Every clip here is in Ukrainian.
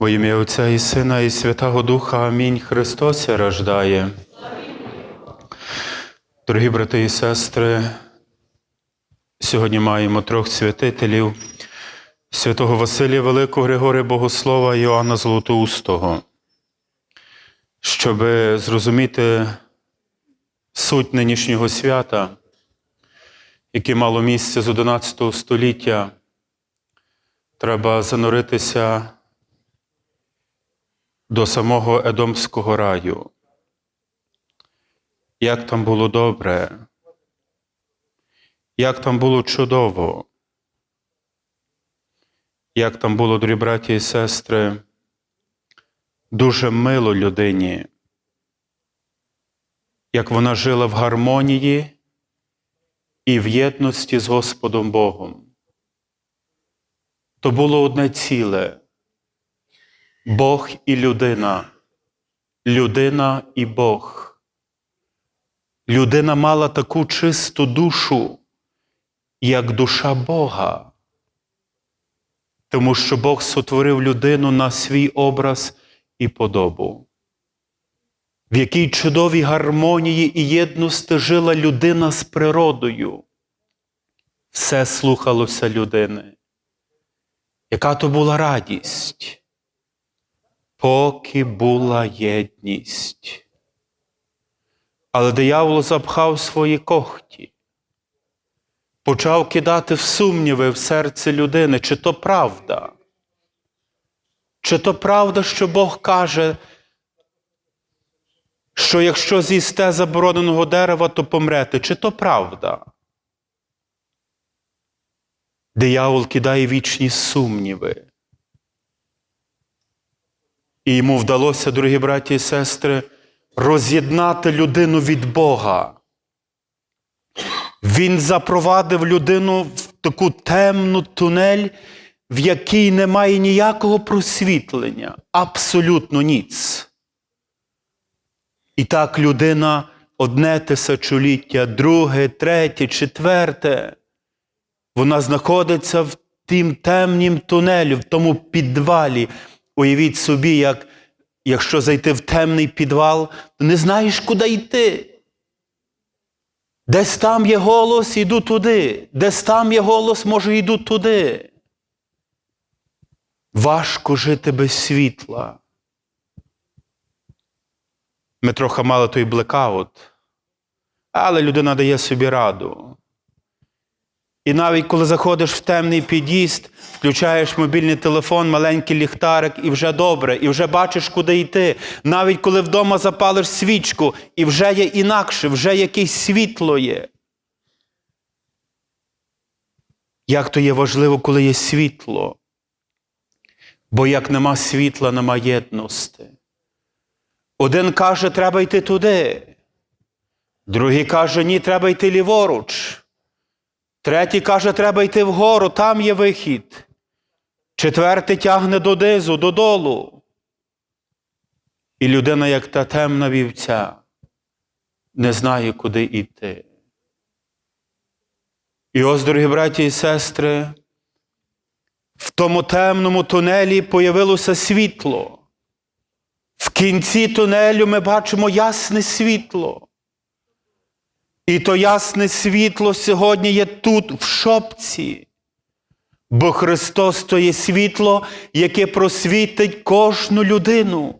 Во ім'я Отця і Сина, і Святого Духа. Амінь. Христос рождає. Дорогі брати і сестри, сьогодні маємо трьох святителів: святого Василія Великого Григорія Богослова і Іоанна Золотоустого. Щоб зрозуміти суть нинішнього свята, яке мало місце з 11 століття, треба зануритися до самого Едомського раю. Як там було добре, як там було чудово, як там було, дорогі браті і сестри, дуже мило людині, як вона жила в гармонії і в єдності з Господом Богом. То було одне ціле Бог і людина, людина і Бог. Людина мала таку чисту душу, як душа Бога, тому що Бог сотворив людину на свій образ і подобу, в якій чудовій гармонії і єдності жила людина з природою. Все слухалося людини. Яка то була радість, поки була єдність. Але диявол запхав свої когті, почав кидати в сумніви в серце людини, чи то правда, чи то правда, що Бог каже, що якщо з'їсте забороненого дерева, то помрете, чи то правда? Диявол кидає вічні сумніви. І йому вдалося, дорогі браті і сестри, роз'єднати людину від Бога. Він запровадив людину в таку темну тунель, в якій немає ніякого просвітлення, абсолютно ніц. І так людина одне тисячоліття, друге, третє, четверте, вона знаходиться в тім темнім тунелі, в тому підвалі. Уявіть собі, як якщо зайти в темний підвал, то не знаєш, куди йти. Десь там є голос, іду туди. Десь там є голос, може, йду туди. Важко жити без світла. Ми трохи мали той блекаут, але людина дає собі раду. І навіть коли заходиш в темний під'їзд, включаєш мобільний телефон, маленький ліхтарик, і вже добре, і вже бачиш, куди йти. Навіть коли вдома запалиш свічку, і вже є інакше, вже якесь світло є. Як то є важливо, коли є світло. Бо як нема світла, нема єдності. Один каже, треба йти туди. Другий каже, ні, треба йти ліворуч. Третій каже, треба йти вгору, там є вихід. Четвертий тягне додизу, додолу. І людина, як та темна вівця, не знає, куди йти. І ось, дорогі браті і сестри, в тому темному тунелі появилося світло. В кінці тунелю ми бачимо ясне світло. І то ясне світло сьогодні є тут, в шопці. Бо Христос то є світло, яке просвітить кожну людину,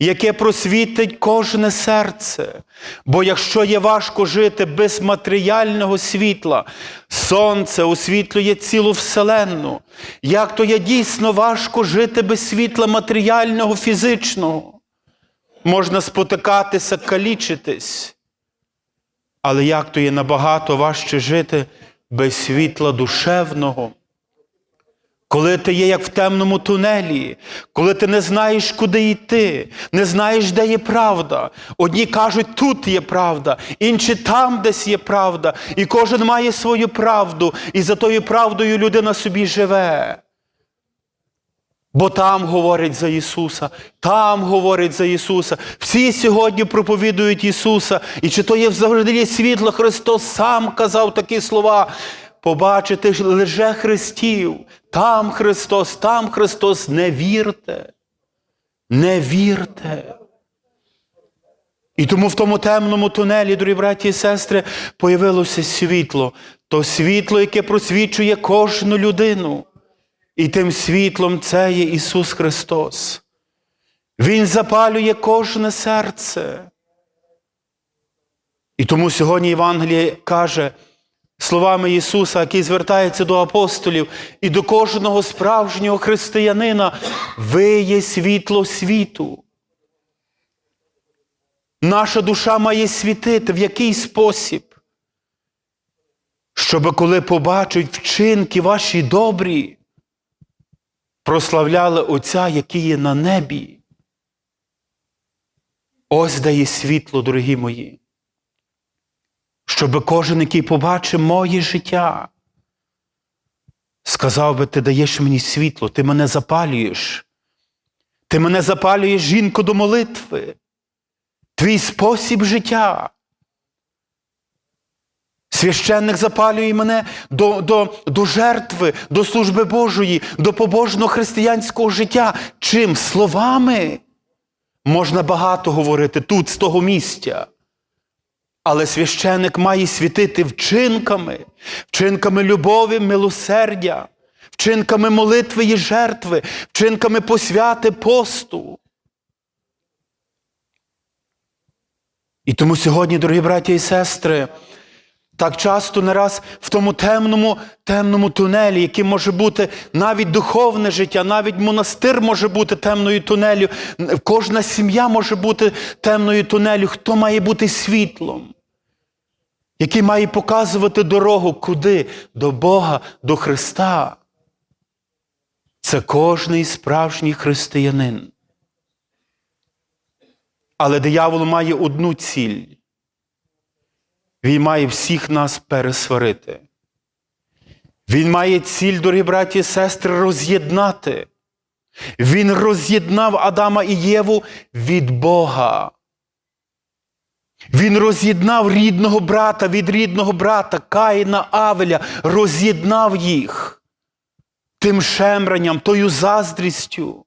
яке просвітить кожне серце. Бо якщо є важко жити без матеріального світла, сонце освітлює цілу вселенну. Як то є дійсно важко жити без світла матеріального, фізичного, можна спотикатися, калічитись. Але як то є набагато важче жити без світла душевного, коли ти є як в темному тунелі, коли ти не знаєш, куди йти, не знаєш, де є правда. Одні кажуть, тут є правда, інші там десь є правда, і кожен має свою правду, і за тою правдою людина собі живе. Бо там говорить за Ісуса, там говорить за Ісуса. Всі сьогодні проповідують Ісуса. І чи то є завжди світло, Христос сам казав такі слова. Побачити лише Христів, там Христос, там Христос, не вірте. Не вірте. І тому в тому темному тунелі, дорогі браті і сестри, появилося світло, то світло, яке просвічує кожну людину. І тим світлом це є Ісус Христос. Він запалює кожне серце. І тому сьогодні Євангеліє каже словами Ісуса, який звертається до апостолів і до кожного справжнього християнина, ви є світло світу. Наша душа має світити в який спосіб? Щоб коли побачать вчинки ваші добрі, прославляли Отця, який є на небі. Ось дає світло, дорогі мої. Щоб кожен, який побачив моє життя, сказав би, ти даєш мені світло, ти мене запалюєш. Ти мене запалюєш, жінко, до молитви твій спосіб життя. Священник запалює мене до, до, до жертви, до служби Божої, до побожного християнського життя. Чим? Словами. Можна багато говорити тут, з того місця. Але священник має світити вчинками, вчинками любові, милосердя, вчинками молитви і жертви, вчинками посвяти посту. І тому сьогодні, дорогі браті і сестри, так часто не раз в тому темному, темному тунелі, яким може бути навіть духовне життя, навіть монастир може бути темною тунелю, кожна сім'я може бути темною тунелю. Хто має бути світлом? Який має показувати дорогу куди? До Бога, до Христа. Це кожний справжній християнин. Але диявол має одну ціль. Він має всіх нас пересварити. Він має ціль, дорогі браті і сестри, роз'єднати. Він роз'єднав Адама і Єву від Бога. Він роз'єднав рідного брата від рідного брата, Каїна Авеля, роз'єднав їх тим шемранням, тою заздрістю.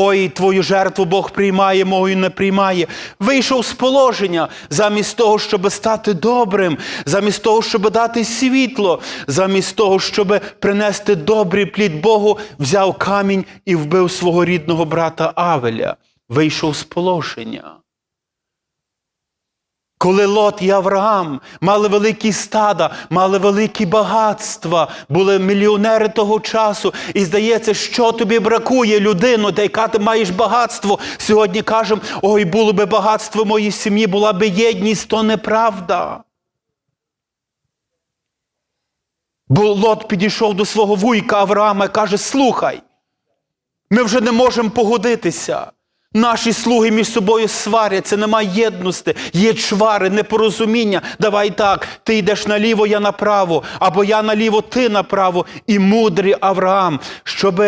Ой, твою жертву Бог приймає, мою не приймає. Вийшов з положення замість того, щоб стати добрим, замість того, щоб дати світло, замість того, щоб принести добрий плід Богу, взяв камінь і вбив свого рідного брата Авеля. Вийшов з положення. Коли Лот і Авраам мали великі стада, мали великі багатства, були мільйонери того часу, і здається, що тобі бракує людину, та яка ти маєш багатство. Сьогодні кажемо, ой, було би багатство моїй сім'ї, була би єдність, то неправда. Бо Лот підійшов до свого вуйка Авраама і каже: Слухай, ми вже не можемо погодитися. Наші слуги між собою сваряться, немає єдності, є чвари, непорозуміння. Давай так, ти йдеш наліво, я направо, або я наліво, ти направо. І мудрий Авраам, щоб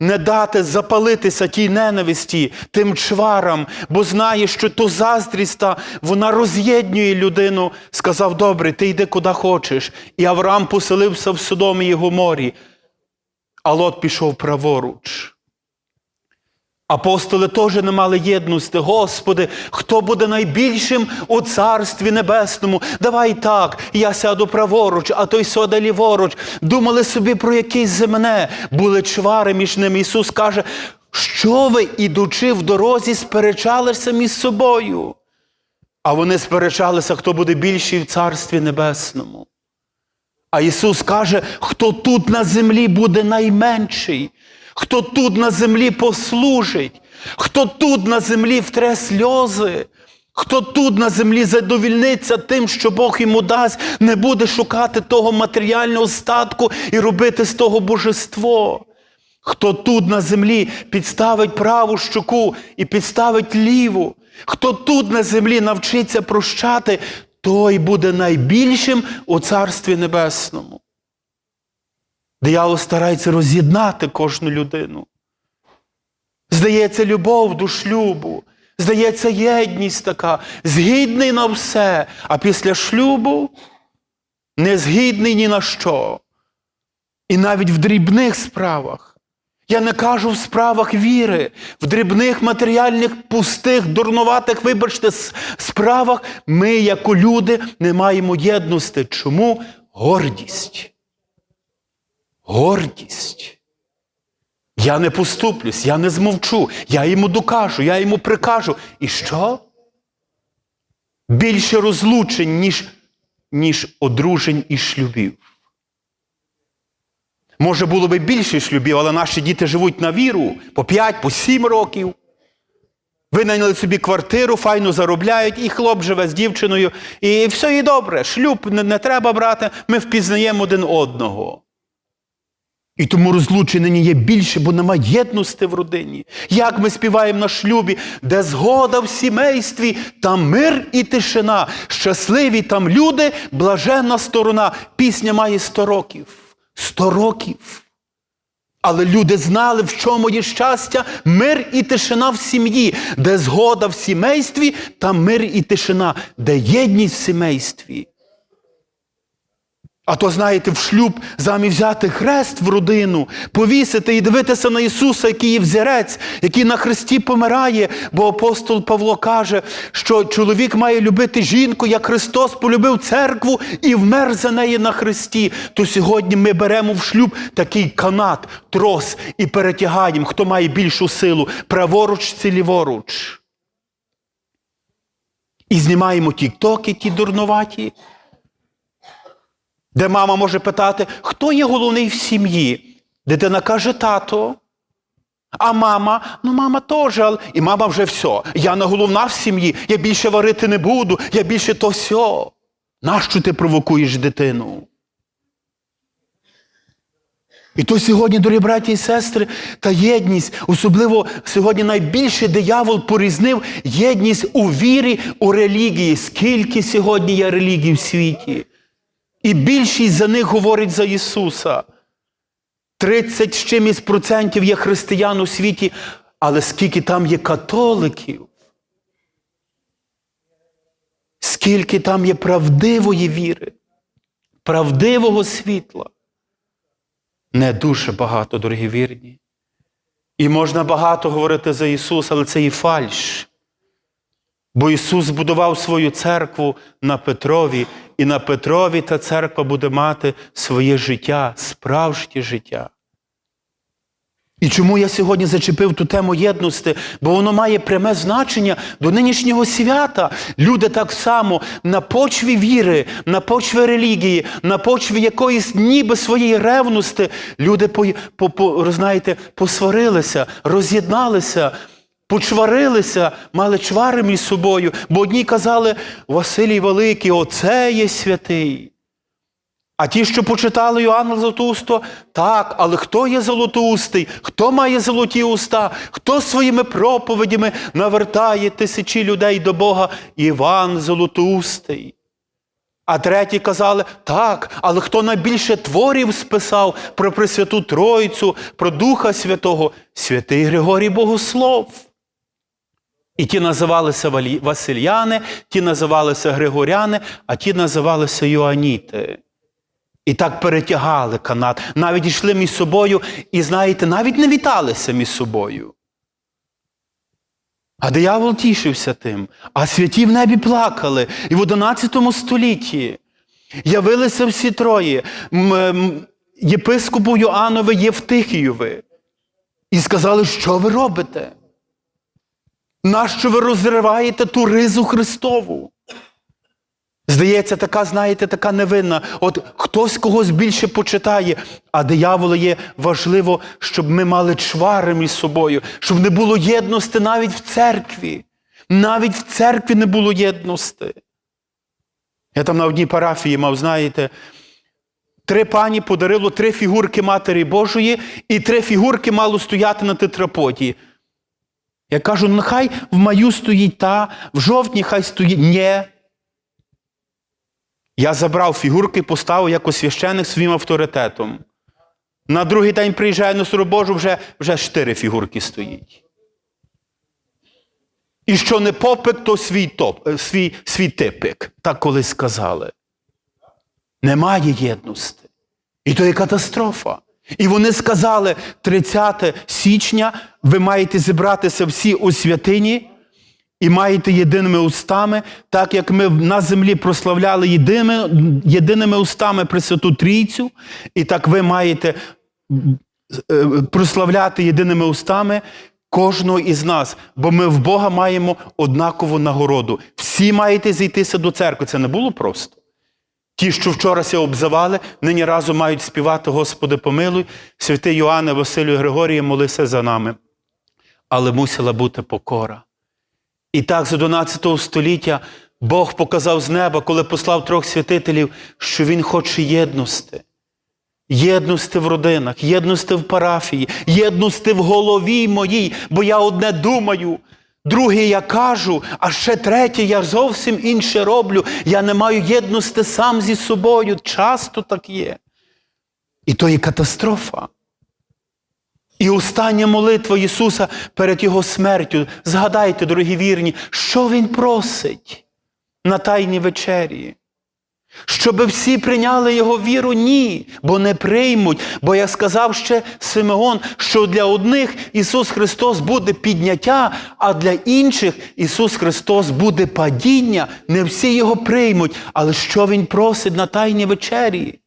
не дати запалитися тій ненависті, тим чварам, бо знає, що то заздрість, вона роз'єднує людину. Сказав: добре, ти йди куди хочеш. І Авраам поселився в Содомі і Гоморі, а Лот пішов праворуч. Апостоли теж не мали єдності. Господи, хто буде найбільшим у Царстві Небесному? Давай так, я сяду праворуч, а той сяде ліворуч. Думали собі про якесь земне, були чвари між ними. Ісус каже, що ви, ідучи в дорозі, сперечалися між собою. А вони сперечалися, хто буде більший в Царстві Небесному. А Ісус каже, хто тут на землі буде найменший, хто тут на землі послужить, хто тут на землі втре сльози, хто тут на землі задовільниться тим, що Бог йому дасть, не буде шукати того матеріального статку і робити з того божество. Хто тут на землі підставить праву щоку і підставить ліву, хто тут на землі навчиться прощати, той буде найбільшим у Царстві Небесному. Диявол старається роз'єднати кожну людину. Здається, любов до шлюбу, здається, єдність така, згідний на все, а після шлюбу не згідний ні на що. І навіть в дрібних справах. Я не кажу в справах віри, в дрібних матеріальних, пустих, дурнуватих, вибачте, справах ми, як люди, не маємо єдності. Чому? Гордість. Гордість. Я не поступлюсь, я не змовчу, я йому докажу, я йому прикажу. І що? Більше розлучень, ніж, ніж одружень і шлюбів. Може, було би більше шлюбів, але наші діти живуть на віру по 5, по 7 років. Винайняли собі квартиру, файно заробляють, і хлоп живе з дівчиною, і все і добре. Шлюб не, не треба брати, ми впізнаємо один одного. І тому розлучення є більше, бо немає єдності в родині. Як ми співаємо на шлюбі, де згода в сімействі, там мир і тишина. Щасливі там люди, блаженна сторона. Пісня має сто років. Сто років. Але люди знали, в чому є щастя, мир і тишина в сім'ї, де згода в сімействі, там мир і тишина, де єдність в сімействі. А то, знаєте, в шлюб замість взяти хрест в родину, повісити і дивитися на Ісуса, який є взірець, який на хресті помирає. Бо апостол Павло каже, що чоловік має любити жінку, як Христос полюбив церкву і вмер за неї на хресті. То сьогодні ми беремо в шлюб такий канат, трос і перетягаємо, хто має більшу силу, праворуч чи ліворуч. І знімаємо тік-токи, ті дурноваті де мама може питати, хто є головний в сім'ї? Дитина каже тато. А мама, ну мама теж, і мама вже все. Я не головна в сім'ї, я більше варити не буду, я більше то все. Нащо ти провокуєш дитину? І то сьогодні, дорогі браті і сестри, та єдність, особливо сьогодні найбільше диявол порізнив єдність у вірі, у релігії. Скільки сьогодні є релігій в світі? І більшість за них говорить за Ісуса. 30 з чимось процентів є християн у світі, але скільки там є католиків, скільки там є правдивої віри, правдивого світла. Не дуже багато, дорогі вірні. І можна багато говорити за Ісуса, але це і фальш. Бо Ісус збудував свою церкву на Петрові, і на Петрові та церква буде мати своє життя, справжнє життя. І чому я сьогодні зачепив ту тему єдності? Бо воно має пряме значення до нинішнього свята. Люди так само на почві віри, на почві релігії, на почві якоїсь ніби своєї ревності, люди по, по, по, знаєте, посварилися, роз'єдналися. Почварилися, мали чвари між собою, бо одні казали, Василій Великий, оце є святий. А ті, що почитали Йоанна Златоусто, так, але хто є золотоустий, хто має золоті уста, хто своїми проповідями навертає тисячі людей до Бога? Іван Золотоустий. А треті казали, так, але хто найбільше творів списав про Пресвяту Тройцю, про Духа Святого, святий Григорій Богослов. І ті називалися Васильяни, ті називалися Григоряни, а ті називалися Йоаніти. І так перетягали канат, навіть йшли між собою, і, знаєте, навіть не віталися між собою. А диявол тішився тим, а святі в небі плакали. І в 11 столітті явилися всі троє єпископу Йоаннове Євтихієве. І сказали, що ви робите? Нащо ви розриваєте ту ризу Христову? Здається, така, знаєте, така невинна. От хтось когось більше почитає, а дияволу є важливо, щоб ми мали чвари між собою, щоб не було єдності навіть в церкві. Навіть в церкві не було єдності. Я там на одній парафії мав, знаєте, три пані подарило три фігурки Матері Божої, і три фігурки мало стояти на тетраподі. Я кажу, нехай в маю стоїть та, в жовтні хай стоїть. Ні. Я забрав фігурки, поставив як священик своїм авторитетом. На другий день приїжджаю на Сору Божу, вже, вже чотири фігурки стоїть. І що не попик, то свій, топ, е, свій, свій типик. Так колись сказали. Немає єдності. І то є катастрофа. І вони сказали: 30 січня ви маєте зібратися всі у святині і маєте єдиними устами, так як ми на землі прославляли єдиними, єдиними устами Пресвяту Трійцю, і так ви маєте е, прославляти єдиними устами кожного із нас, бо ми в Бога маємо однакову нагороду. Всі маєте зійтися до церкви. Це не було просто. Ті, що вчора ся обзивали, нині разом мають співати Господи, помилуй, святий Йоанне, Василю Григорія, молися за нами. Але мусила бути покора. І так, з 11 століття Бог показав з неба, коли послав трьох святителів, що Він хоче єдності. Єдності в родинах, єдності в парафії, єдності в голові моїй, бо я одне думаю, друге я кажу, а ще третє я зовсім інше роблю. Я не маю єдності сам зі собою. Часто так є. І то є катастрофа. І остання молитва Ісуса перед Його смертю. Згадайте, дорогі вірні, що Він просить на Тайній вечері. Щоби всі прийняли його віру, ні, бо не приймуть. Бо як сказав ще Симеон, що для одних Ісус Христос буде підняття, а для інших Ісус Христос буде падіння. Не всі його приймуть. Але що Він просить на Тайній вечері?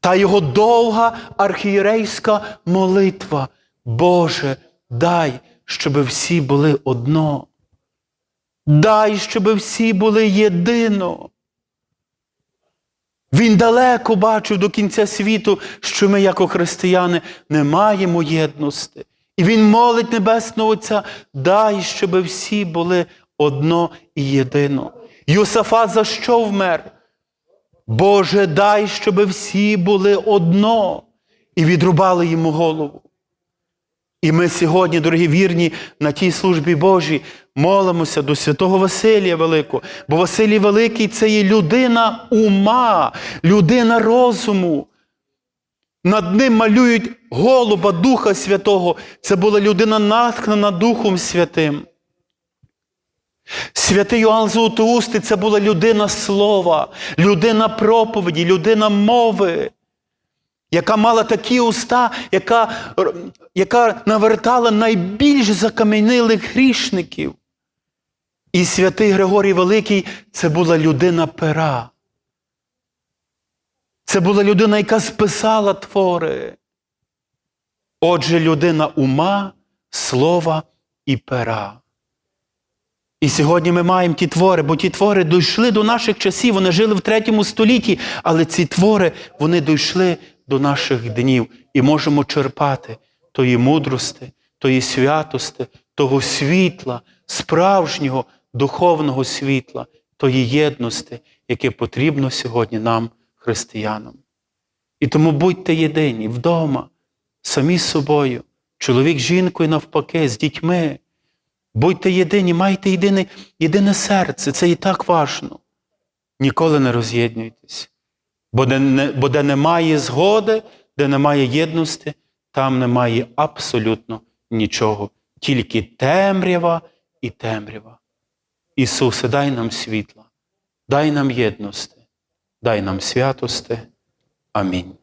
Та його довга архієрейська молитва. Боже, дай, щоб всі були одно. Дай, щоб всі були єдино. Він далеко бачив до кінця світу, що ми, як християни, не маємо єдності. І він молить Небесного Отця, дай, щоб всі були одно і єдино. Йосафат за що вмер? Боже, дай, щоб всі були одно і відрубали йому голову. І ми сьогодні, дорогі вірні, на тій службі Божій молимося до святого Василія Великого. Бо Василій Великий це є людина ума, людина розуму. Над ним малюють голуба Духа Святого. Це була людина натхнена Духом Святим. Святий Йоанн Золотоустий – це була людина слова, людина проповіді, людина мови, яка мала такі уста, яка, яка навертала найбільш закам'янілих грішників. І святий Григорій Великий це була людина пера. Це була людина, яка списала твори. Отже, людина ума, слова і пера. І сьогодні ми маємо ті твори, бо ті твори дійшли до наших часів, вони жили в третьому столітті, але ці твори вони дійшли до наших днів і можемо черпати тої мудрости, тої святости, того світла, справжнього духовного світла, тої єдності, яке потрібно сьогодні нам, християнам. І тому будьте єдині вдома, самі з собою, чоловік з жінкою навпаки, з дітьми. Будьте єдині, майте єдине, єдине серце, це і так важно. Ніколи не роз'єднуйтесь. Бо де, не, бо де немає згоди, де немає єдності, там немає абсолютно нічого. Тільки темрява і темрява. Ісусе, дай нам світла, дай нам єдності, дай нам святости. Амінь.